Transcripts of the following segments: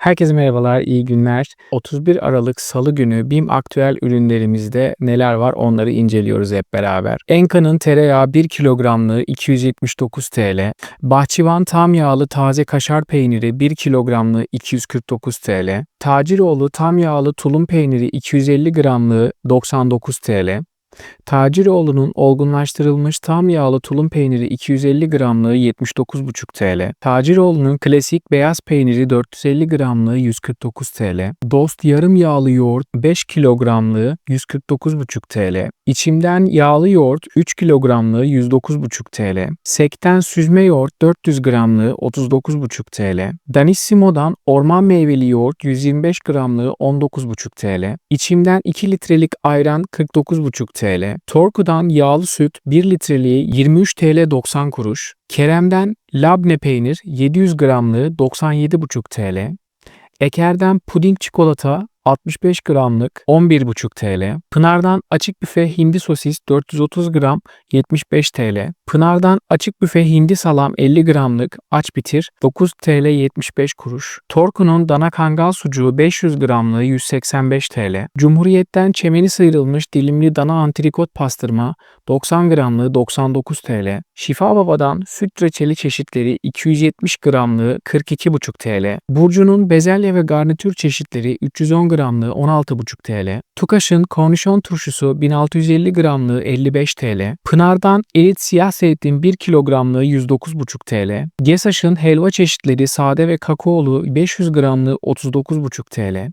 Herkese merhabalar, iyi günler. 31 Aralık Salı günü BİM aktüel ürünlerimizde neler var onları inceliyoruz hep beraber. Enka'nın tereyağı 1 kilogramlığı 279 TL. Bahçıvan tam yağlı taze kaşar peyniri 1 kilogramlığı 249 TL. Taciroğlu tam yağlı tulum peyniri 250 gramlığı 99 TL. Taciroğlu'nun olgunlaştırılmış tam yağlı tulum peyniri 250 gramlığı 79,5 TL. Taciroğlu'nun klasik beyaz peyniri 450 gramlığı 149 TL. Dost yarım yağlı yoğurt 5 kilogramlığı 149,5 TL. İçimden yağlı yoğurt 3 kilogramlığı 109,5 TL. Sekten süzme yoğurt 400 gramlığı 39,5 TL. Danissimo'dan orman meyveli yoğurt 125 gramlığı 19,5 TL. İçimden 2 litrelik ayran 49,5 TL. Torku'dan yağlı süt 1 litreliği 23 TL 90 kuruş. Kerem'den labne peynir 700 gramlığı 97,5 TL. Eker'den puding çikolata 65 gramlık 11,5 TL. Pınar'dan açık büfe hindi sosis 430 gram 75 TL. Pınar'dan açık büfe hindi salam 50 gramlık aç bitir 9 TL 75 kuruş. Torku'nun dana kangal sucuğu 500 gramlığı 185 TL. Cumhuriyet'ten çemeni sıyrılmış dilimli dana antrikot pastırma 90 gramlığı 99 TL. Şifa Baba'dan süt reçeli çeşitleri 270 gramlığı 42,5 TL. Burcu'nun bezelye ve garnitür çeşitleri 310 gramlığı 16,5 TL. Tukaş'ın kornişon turşusu 1650 gramlığı 55 TL. Pınar'dan elit siyah zeytin 1 kilogramlığı 109,5 TL. Gesaş'ın helva çeşitleri sade ve kakaolu 500 gramlığı 39,5 TL.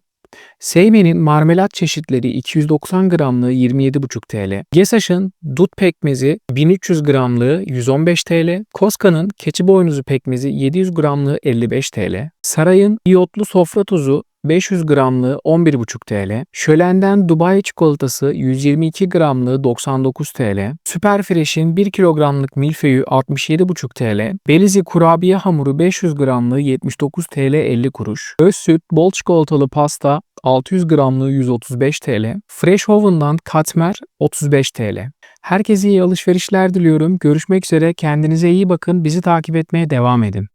Seymen'in marmelat çeşitleri 290 gramlığı 27,5 TL. Gesaş'ın dut pekmezi 1300 gramlığı 115 TL. Koska'nın keçi boynuzu pekmezi 700 gramlığı 55 TL. Saray'ın iyotlu sofra tuzu 500 gramlığı 11,5 TL. Şölen'den Dubai çikolatası 122 gramlığı 99 TL. Süperfresh'in 1 kilogramlık milföyü 67,5 TL. Belize kurabiye hamuru 500 gramlığı 79 TL 50 kuruş. Öz süt bol çikolatalı pasta 600 gramlığı 135 TL. Fresh Oven'dan katmer 35 TL. Herkese iyi alışverişler diliyorum. Görüşmek üzere. Kendinize iyi bakın. Bizi takip etmeye devam edin.